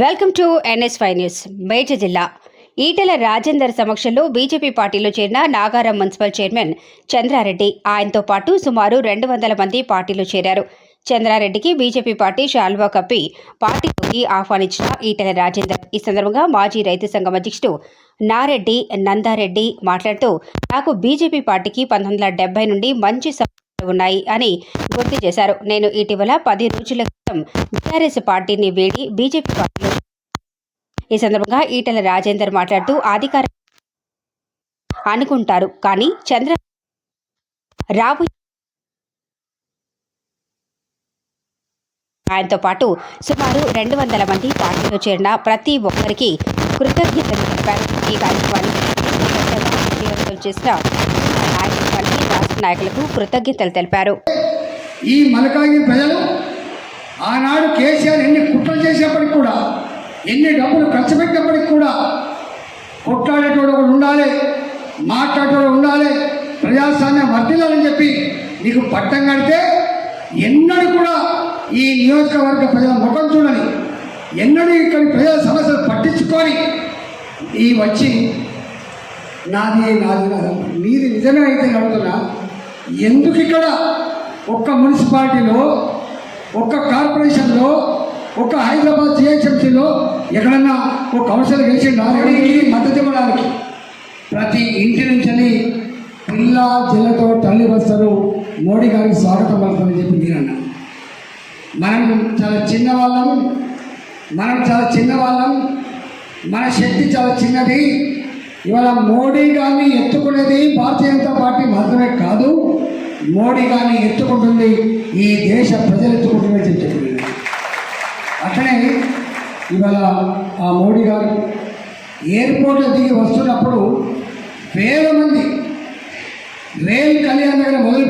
Welcome to NS five news మేడ్చ జిల్లా. ఈటెల రాజేందర్ సమక్షంలో BJP పార్టీలో చేరిన నాగారం మున్సిపల్ చైర్మన్ చంద్రారెడ్డి. ఆయనతో పాటు సుమారు రెండు వందల మంది పార్టీలో చేరారు. చంద్రారెడ్డికి బీజేపీ పార్టీ శాల్వా కప్పి పార్టీలోకి ఆహ్వానించిన ఈటెల రాజేందర్. ఈ సందర్భంగా మాజీ రైతు సంఘం అధ్యక్షుడు నారెడ్డి నందారెడ్డి మాట్లాడుతూ నాకు బీజేపీ పార్టీకి పంతొమ్మిది వందల డెబ్బై నుండి మంచి ఉన్నాయి అని గుర్తు చేశారు. నేను ఇటీవల పది రోజుల క్రితం బీఆర్ఎస్ పార్టీని వీడి బీజేపీ పార్టీలో ఈ సందర్భంగా ఈటెల రాజేందర్ మాట్లాడుతూ అధికార అనుకుంటారు కానీ చంద్ర రాబోయే ఆయనతో పాటు సుమారు రెండు వందల మంది పార్టీలో చేరిన ప్రతి ఒక్కరికి కృతజ్ఞతలు తెలిపారు ఈ కార్యక్రమానికి చేసిన రాష్ట్ర నాయకులకు కృతజ్ఞతలు తెలిపారు. ఈ మలకాగి ప్రజలు ఆనాడు కేసీఆర్ ఎన్ని కుట్రలు చేసేప్పటికి కూడా ఎన్ని డబ్బులు ఖర్చు పెట్టినప్పటికి కూడా కొట్లాడేటోడు ఒకడు ఉండాలి మాట్లాడేటోడు ఉండాలి ప్రజాస్వామ్యం వర్తిల్లాలని చెప్పి నీకు పట్టం కడితే ఎన్నడూ కూడా ఈ నియోజకవర్గ ప్రజల ముఖం చూడని ఎన్నడూ ఇక్కడి ప్రజల సమస్యలు పట్టించుకొని ఈ వచ్చి నాది నాది నాది మీది నిజమే అయితే అడుగుతున్నా ఎందుకు ఇక్కడ ఒక్క మున్సిపాలిటీలో ఒక్క కార్పొరేషన్లో ఒక్క హైదరాబాద్ జిహెచ్ఎంసీలో ఎక్కడన్నా ఒక కౌన్సిలర్ గెలిచిండా రెడీకి మద్దతు ఇవ్వడానికి. ప్రతి ఇంటి నుంచి పిల్ల జిల్లతో తల్లి వస్తారు. మోడీ గారికి స్వాగతం పలుకుతామని చెప్పి మీరన్నా. మనం చాలా చిన్న వాళ్ళం మనం చాలా చిన్న వాళ్ళం మన శక్తి చాలా చిన్నది. ఇవాళ మోడీ గారిని ఎత్తుకునేది భారతీయ జనతా పార్టీ మాత్రమే కాదు. మోడీ గారిని ఎత్తుకుంటుంది ఈ దేశ ప్రజలు ఎత్తుకుంటుందని ఇవాళ ఆ మోడీ గారు ఎయిర్పోర్ట్లో దిగి వస్తున్నప్పుడు వేల మంది రేల్ కళ్యాణ్ దగ్గర మొదలు